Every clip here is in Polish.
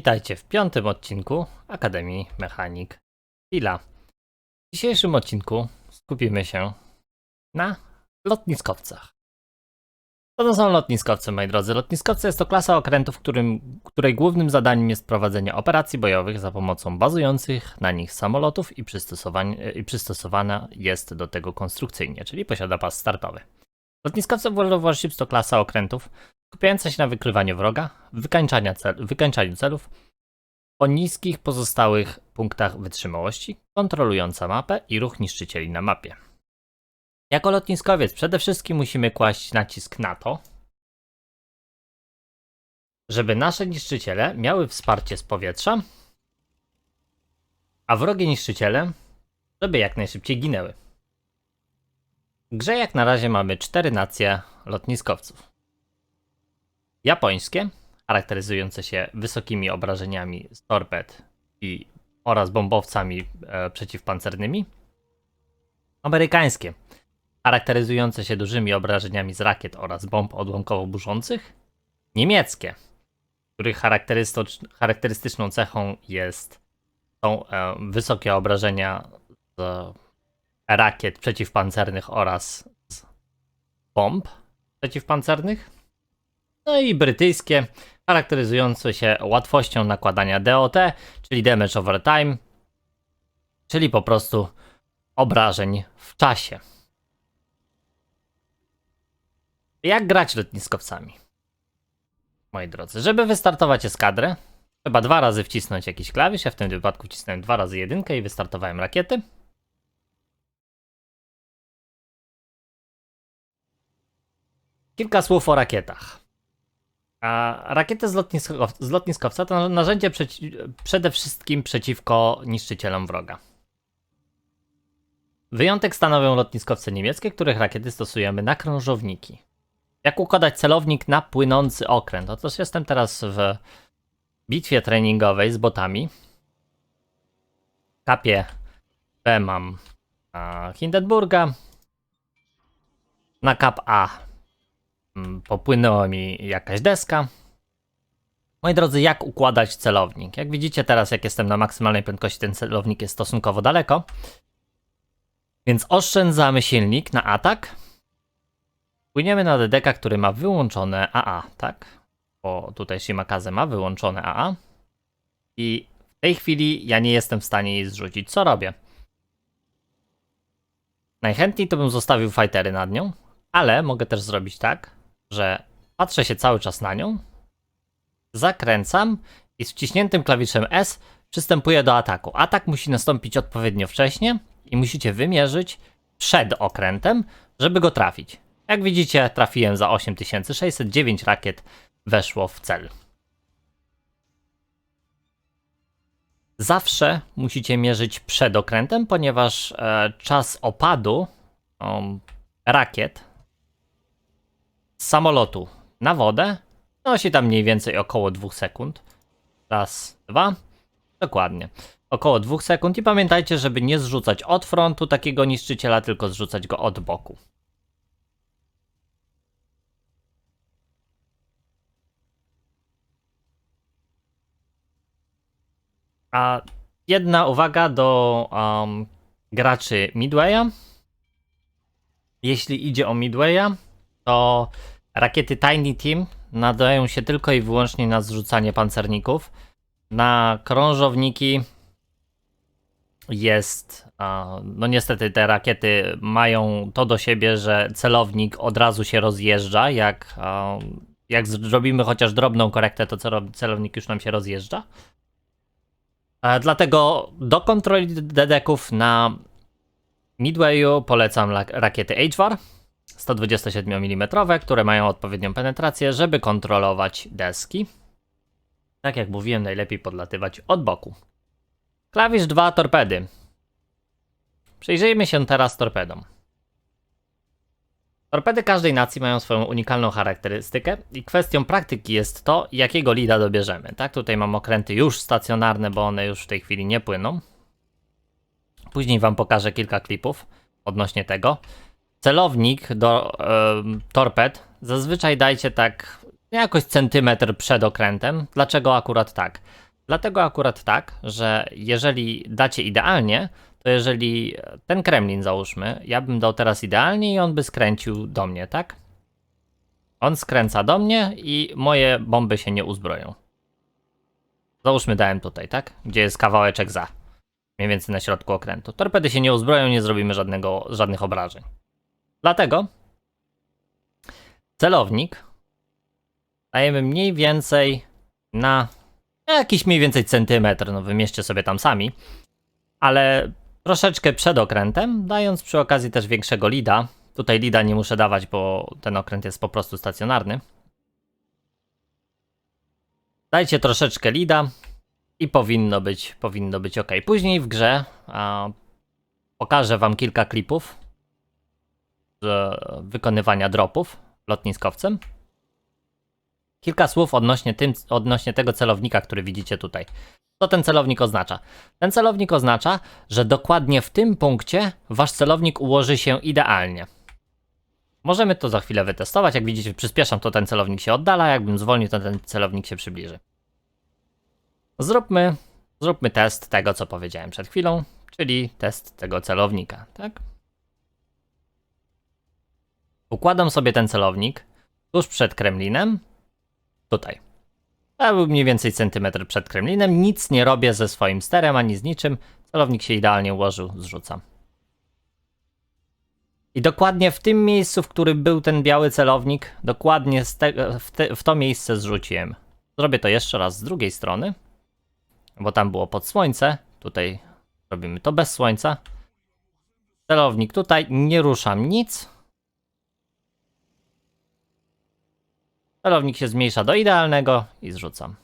Witajcie w piątym odcinku Akademii Mechanik Ila. W dzisiejszym odcinku skupimy się na lotniskowcach. Co to są lotniskowce, moi drodzy? Lotniskowce jest to klasa okrętów, którym, której głównym zadaniem jest prowadzenie operacji bojowych za pomocą bazujących na nich samolotów i, i przystosowana jest do tego konstrukcyjnie, czyli posiada pas startowy. Lotniskowce World of Warships to klasa okrętów, skupiająca się na wykrywaniu wroga, wykańczania cel, wykańczaniu celów, o niskich pozostałych punktach wytrzymałości, kontrolująca mapę i ruch niszczycieli na mapie. Jako lotniskowiec przede wszystkim musimy kłaść nacisk na to, żeby nasze niszczyciele miały wsparcie z powietrza, a wrogie niszczyciele, żeby jak najszybciej ginęły. W grze jak na razie mamy cztery nacje lotniskowców japońskie, charakteryzujące się wysokimi obrażeniami z torped i, oraz bombowcami e, przeciwpancernymi. Amerykańskie, charakteryzujące się dużymi obrażeniami z rakiet oraz bomb odłamkowo-burzących. Niemieckie, których charakterystycz- charakterystyczną cechą jest, są e, wysokie obrażenia z rakiet przeciwpancernych oraz z bomb przeciwpancernych. No i brytyjskie, charakteryzujące się łatwością nakładania DOT, czyli Damage Over Time, czyli po prostu obrażeń w czasie. Jak grać lotniskowcami? Moi drodzy, żeby wystartować eskadrę, trzeba dwa razy wcisnąć jakiś klawisz. Ja w tym wypadku wcisnąłem dwa razy jedynkę i wystartowałem rakiety. Kilka słów o rakietach. A rakiety z, lotniskow z lotniskowca to narzędzie przeci przede wszystkim przeciwko niszczycielom wroga. Wyjątek stanowią lotniskowce niemieckie, których rakiety stosujemy na krążowniki. Jak układać celownik na płynący okręt? Otóż jestem teraz w bitwie treningowej z botami. Kapie B mam Hindenburga. Na kap A popłynęła mi jakaś deska. Moi drodzy, jak układać celownik? Jak widzicie teraz, jak jestem na maksymalnej prędkości, ten celownik jest stosunkowo daleko. Więc oszczędzamy silnik na atak. Płyniemy na DDK, który ma wyłączone AA, tak? Bo tutaj Shimakaze ma wyłączone AA. I w tej chwili ja nie jestem w stanie jej zrzucić. Co robię? Najchętniej to bym zostawił fightery nad nią, ale mogę też zrobić tak, że patrzę się cały czas na nią, zakręcam i z wciśniętym klawiszem S przystępuję do ataku. Atak musi nastąpić odpowiednio wcześnie i musicie wymierzyć przed okrętem, żeby go trafić. Jak widzicie, trafiłem za 8609 rakiet weszło w cel. Zawsze musicie mierzyć przed okrętem, ponieważ e, czas opadu um, rakiet samolotu na wodę nosi tam mniej więcej około 2 sekund. Raz, dwa. Dokładnie. Około 2 sekund i pamiętajcie, żeby nie zrzucać od frontu takiego niszczyciela, tylko zrzucać go od boku. A jedna uwaga do um, graczy Midwaya. Jeśli idzie o Midwaya, to rakiety Tiny Team nadają się tylko i wyłącznie na zrzucanie pancerników. Na krążowniki jest. No niestety te rakiety mają to do siebie, że celownik od razu się rozjeżdża. Jak, jak zrobimy chociaż drobną korektę, to celownik już nam się rozjeżdża. Dlatego do kontroli dedeków na Midwayu polecam rakiety HVAR 127 mm, które mają odpowiednią penetrację, żeby kontrolować deski. Tak jak mówiłem, najlepiej podlatywać od boku. Klawisz 2 torpedy. Przyjrzyjmy się teraz torpedom. Torpedy każdej nacji mają swoją unikalną charakterystykę i kwestią praktyki jest to, jakiego lida dobierzemy. Tak, tutaj mam okręty już stacjonarne, bo one już w tej chwili nie płyną. Później wam pokażę kilka klipów odnośnie tego celownik do torped zazwyczaj dajcie tak jakoś centymetr przed okrętem. Dlaczego akurat tak? Dlatego akurat tak, że jeżeli dacie idealnie, to jeżeli ten Kremlin załóżmy, ja bym dał teraz idealnie i on by skręcił do mnie, tak? On skręca do mnie i moje bomby się nie uzbroją. Załóżmy dałem tutaj, tak? Gdzie jest kawałeczek za. Mniej więcej na środku okrętu. Torpedy się nie uzbroją, nie zrobimy żadnego, żadnych obrażeń. Dlatego celownik dajemy mniej więcej na jakiś mniej więcej centymetr, no wymierzcie sobie tam sami, ale troszeczkę przed okrętem, dając przy okazji też większego lida. Tutaj lida nie muszę dawać, bo ten okręt jest po prostu stacjonarny. Dajcie troszeczkę lida i powinno być, powinno być ok. Później w grze a, pokażę wam kilka klipów wykonywania dropów lotniskowcem. Kilka słów odnośnie, tym, odnośnie tego celownika, który widzicie tutaj. Co ten celownik oznacza? Ten celownik oznacza, że dokładnie w tym punkcie wasz celownik ułoży się idealnie. Możemy to za chwilę wytestować. Jak widzicie, przyspieszam, to ten celownik się oddala. Jakbym zwolnił, to ten celownik się przybliży. Zróbmy, zróbmy test tego, co powiedziałem przed chwilą, czyli test tego celownika, tak? Układam sobie ten celownik tuż przed Kremlinem, tutaj. To był mniej więcej centymetr przed Kremlinem. Nic nie robię ze swoim sterem ani z niczym. Celownik się idealnie ułożył, zrzucam. I dokładnie w tym miejscu, w którym był ten biały celownik, dokładnie w, te, w to miejsce zrzuciłem. Zrobię to jeszcze raz z drugiej strony, bo tam było pod słońce. Tutaj robimy to bez słońca. Celownik tutaj, nie ruszam nic. Celownik się zmniejsza do idealnego i zrzucam.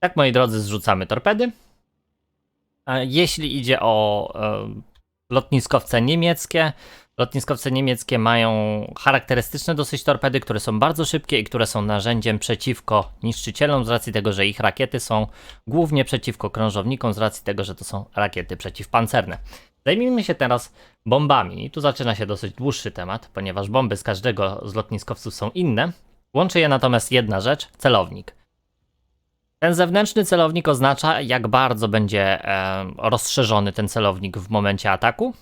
Tak, moi drodzy, zrzucamy torpedy. E, Jeśli idzie o e, lotniskowce niemieckie, lotniskowce niemieckie mają charakterystyczne dosyć torpedy, które są bardzo szybkie i które są narzędziem przeciwko niszczycielom z racji tego, że ich rakiety są głównie przeciwko krążownikom z racji tego, że to są rakiety przeciwpancerne. Zajmijmy się teraz bombami. I tu zaczyna się dosyć dłuższy temat, ponieważ bomby z każdego z lotniskowców są inne. Łączy je natomiast jedna rzecz celownik. Ten zewnętrzny celownik oznacza, jak bardzo będzie e, rozszerzony ten celownik w momencie ataku.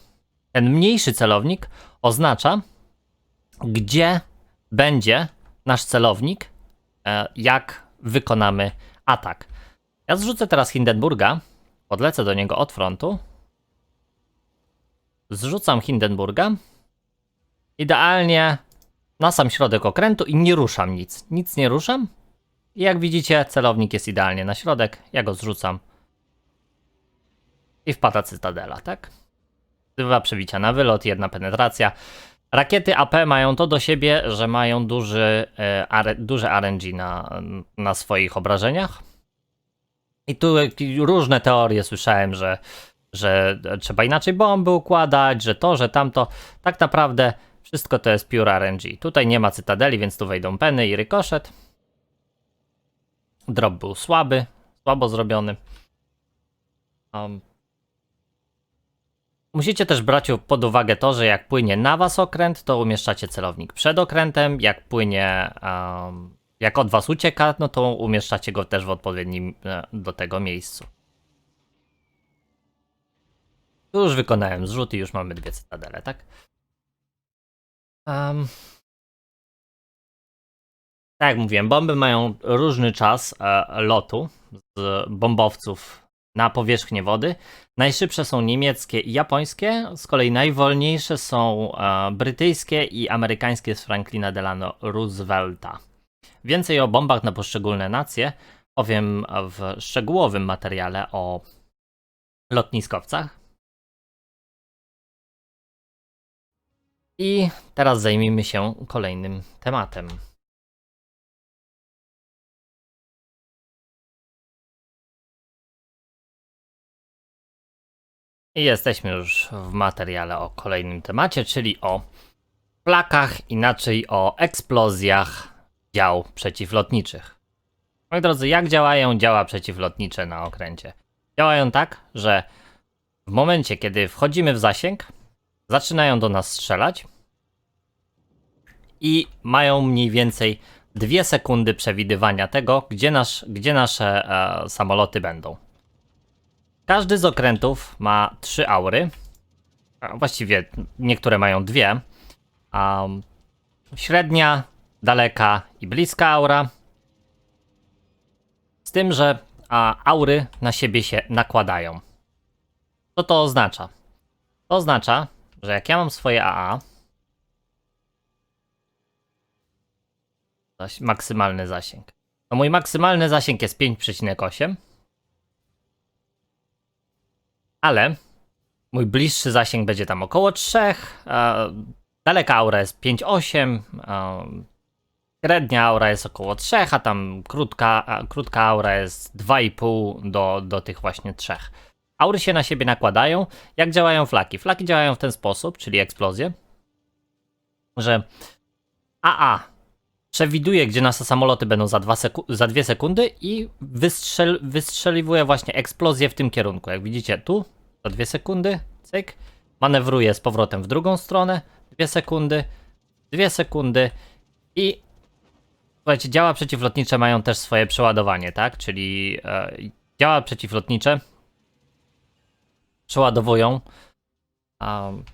Ten mniejszy celownik oznacza, gdzie będzie nasz celownik, e, jak wykonamy atak. Ja zrzucę teraz Hindenburga, podlecę do niego od frontu Zrzucam Hindenburga. Idealnie na sam środek okrętu i nie ruszam nic. Nic nie ruszam. I jak widzicie, celownik jest idealnie na środek. Ja go zrzucam. I wpada cytadela, tak? Dwa przebicia na wylot, jedna penetracja. Rakiety AP mają to do siebie, że mają duży, e, duże RNG na, na swoich obrażeniach. I tu różne teorie słyszałem, że że trzeba inaczej bomby układać, że to, że tamto. Tak naprawdę wszystko to jest pure RNG. Tutaj nie ma cytadeli, więc tu wejdą peny i rykoszet. Drop był słaby, słabo zrobiony. Um. Musicie też brać pod uwagę to, że jak płynie na was okręt, to umieszczacie celownik przed okrętem. Jak płynie, um, jak od was ucieka, no to umieszczacie go też w odpowiednim e, do tego miejscu. Tu już wykonałem zrzut i już mamy dwie cytadele, tak? Um, tak jak mówiłem, bomby mają różny czas e, lotu z bombowców na powierzchnię wody. Najszybsze są niemieckie i japońskie, z kolei najwolniejsze są e, brytyjskie i amerykańskie z Franklina Delano Roosevelta. Więcej o bombach na poszczególne nacje powiem w szczegółowym materiale o lotniskowcach. I teraz zajmijmy się kolejnym tematem. I jesteśmy już w materiale o kolejnym temacie, czyli o flakach, inaczej o eksplozjach dział przeciwlotniczych. Moi drodzy, jak działają działa przeciwlotnicze na okręcie? Działają tak, że w momencie, kiedy wchodzimy w zasięg, zaczynają do nas strzelać, i mają mniej więcej 2 sekundy przewidywania tego, gdzie, nasz, gdzie nasze e, samoloty będą. Każdy z okrętów ma 3 aury. Właściwie niektóre mają dwie. Um, średnia, daleka i bliska aura. Z tym, że a, aury na siebie się nakładają. Co to oznacza? To oznacza, że jak ja mam swoje AA, maksymalny zasięg. To mój maksymalny zasięg jest 5,8, ale mój bliższy zasięg będzie tam około 3, a daleka aura jest 5,8, a średnia aura jest około 3, a tam krótka, a krótka aura jest 2,5 do, do tych właśnie 3. Aury się na siebie nakładają. Jak działają flaki? Flaki działają w ten sposób, czyli eksplozje, że AA przewiduje, gdzie nasze samoloty będą za, dwa seku- za dwie sekundy i wystrzel- wystrzeliwuje właśnie eksplozję w tym kierunku. Jak widzicie tu, za dwie sekundy, cyk, manewruje z powrotem w drugą stronę, dwie sekundy, dwie sekundy i słuchajcie, działa przeciwlotnicze mają też swoje przeładowanie, tak? Czyli e, działa przeciwlotnicze przeładowują, um,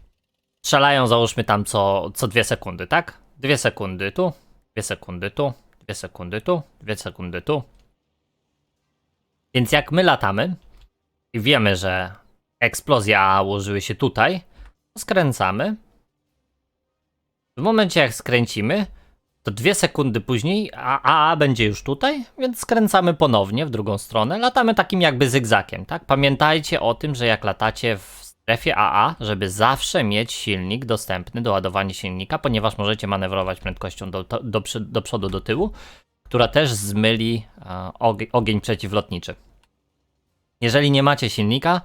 strzelają załóżmy tam co, co dwie sekundy, tak? Dwie sekundy tu, dwie sekundy tu, dwie sekundy tu, dwie sekundy tu. Więc jak my latamy i wiemy, że eksplozja ułożyły się tutaj, skręcamy. W momencie jak skręcimy, to dwie sekundy później AA będzie już tutaj, więc skręcamy ponownie w drugą stronę. Latamy takim jakby zygzakiem, tak? Pamiętajcie o tym, że jak latacie w strefie AA, żeby zawsze mieć silnik dostępny do ładowania silnika, ponieważ możecie manewrować prędkością do, do, do, do przodu, do tyłu, która też zmyli e, ogień, ogień przeciwlotniczy. Jeżeli nie macie silnika,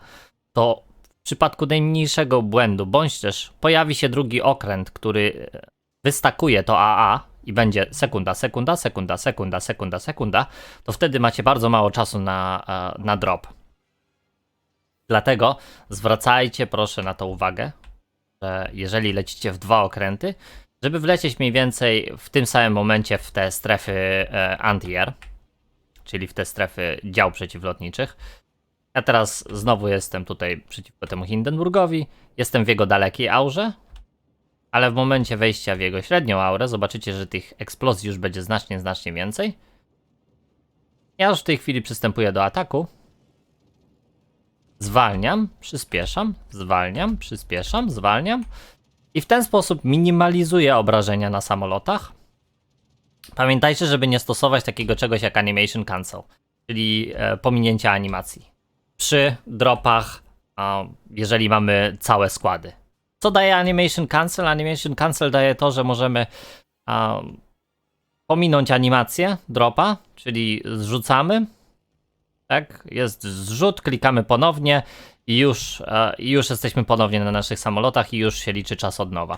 to w przypadku najmniejszego błędu, bądź też pojawi się drugi okręt, który e, wystakuje to AA i będzie sekunda, sekunda, sekunda, sekunda, sekunda, sekunda, to wtedy macie bardzo mało czasu na, e, na drop. Dlatego zwracajcie proszę na to uwagę, że jeżeli lecicie w dwa okręty, żeby wlecieć mniej więcej w tym samym momencie w te strefy e, anti-air, czyli w te strefy dział przeciwlotniczych. Ja teraz znowu jestem tutaj przeciwko temu Hindenburgowi, jestem w jego dalekiej aurze, ale w momencie wejścia w jego średnią aurę zobaczycie, że tych eksplozji już będzie znacznie, znacznie więcej. Ja już w tej chwili przystępuję do ataku. Zwalniam, przyspieszam, zwalniam, przyspieszam, zwalniam. I w ten sposób minimalizuję obrażenia na samolotach. Pamiętajcie, żeby nie stosować takiego czegoś jak Animation Cancel, czyli e, pominięcia animacji. Przy dropach, jeżeli mamy całe składy. Co daje Animation Cancel? Animation Cancel daje to, że możemy pominąć animację dropa, czyli zrzucamy. Tak, jest zrzut, klikamy ponownie i już, e, już jesteśmy ponownie na naszych samolotach i już się liczy czas od nowa.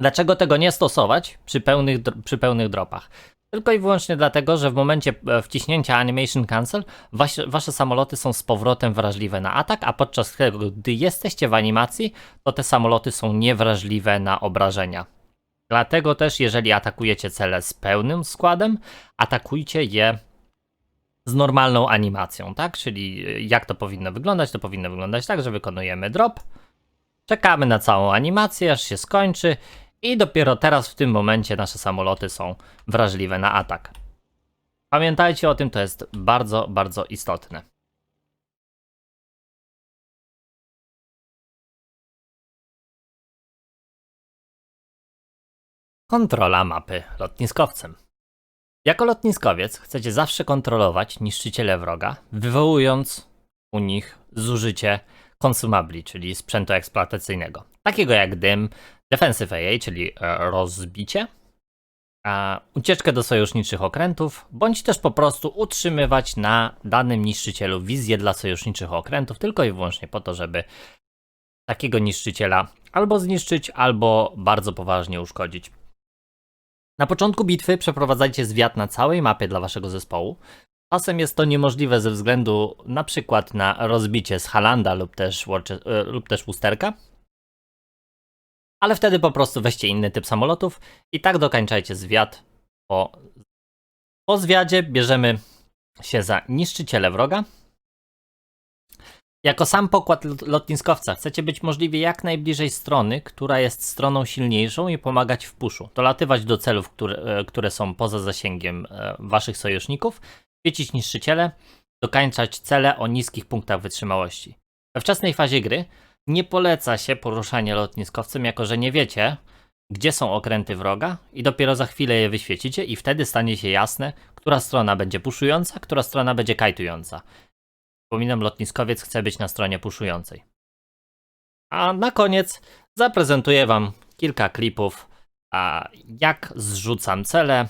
Dlaczego tego nie stosować przy pełnych, przy pełnych dropach? Tylko i wyłącznie dlatego, że w momencie e, wciśnięcia Animation Cancel wasze, wasze samoloty są z powrotem wrażliwe na atak, a podczas tego, gdy jesteście w animacji, to te samoloty są niewrażliwe na obrażenia. Dlatego też, jeżeli atakujecie cele z pełnym składem, atakujcie je z normalną animacją, tak? Czyli y, jak to powinno wyglądać? To powinno wyglądać tak, że wykonujemy drop, czekamy na całą animację, aż się skończy i dopiero teraz w tym momencie nasze samoloty są wrażliwe na atak. Pamiętajcie o tym, to jest bardzo, bardzo istotne. Kontrola mapy lotniskowcem. Jako lotniskowiec chcecie zawsze kontrolować niszczyciele wroga, wywołując u nich zużycie konsumabli, czyli sprzętu eksploatacyjnego, takiego jak dym, defensive AA, czyli e, rozbicie, ucieczkę do sojuszniczych okrętów, bądź też po prostu utrzymywać na danym niszczycielu wizję dla sojuszniczych okrętów, tylko i wyłącznie po to, żeby takiego niszczyciela albo zniszczyć, albo bardzo poważnie uszkodzić. Na początku bitwy przeprowadzajcie zwiat na całej mapie dla waszego zespołu. Czasem jest to niemożliwe ze względu na przykład na rozbicie z Halanda lub też, e, lub też Worcesterka. ale wtedy po prostu weźcie inny typ samolotów i tak dokańczajcie zwiat. Po, po zwiadzie bierzemy się za niszczyciele wroga. Jako sam pokład lot- lotniskowca chcecie być możliwie jak najbliżej strony, która jest stroną silniejszą i pomagać w puszu. Dolatywać do celów, które, e, które są poza zasięgiem e, waszych sojuszników, świecić niszczyciele, dokańczać cele o niskich punktach wytrzymałości. We wczesnej fazie gry nie poleca się poruszanie lotniskowcem, jako że nie wiecie, gdzie są okręty wroga i dopiero za chwilę je wyświecicie i wtedy stanie się jasne, która strona będzie puszująca, która strona będzie kajtująca. Przypominam, lotniskowiec chce być na stronie puszującej. A na koniec zaprezentuję Wam kilka klipów, a jak zrzucam cele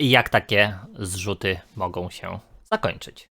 i jak takie zrzuty mogą się zakończyć.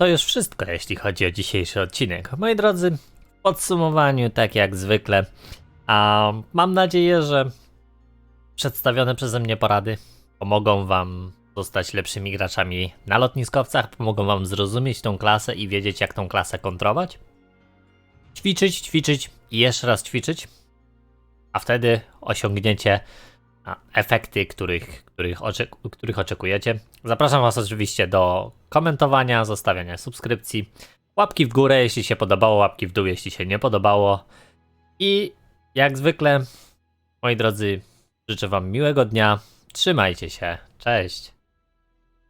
To już wszystko, jeśli chodzi o dzisiejszy odcinek. Moi drodzy, w podsumowaniu, tak jak zwykle, a mam nadzieję, że przedstawione przeze mnie porady pomogą Wam zostać lepszymi graczami na lotniskowcach, pomogą Wam zrozumieć tą klasę i wiedzieć, jak tą klasę kontrować. Ćwiczyć, ćwiczyć i jeszcze raz ćwiczyć, a wtedy osiągniecie efekty, których, których, oczek- których oczekujecie. Zapraszam Was oczywiście do komentowania, zostawiania subskrypcji, łapki w górę, jeśli się podobało, łapki w dół, jeśli się nie podobało. I jak zwykle, moi drodzy, życzę Wam miłego dnia. Trzymajcie się. Cześć.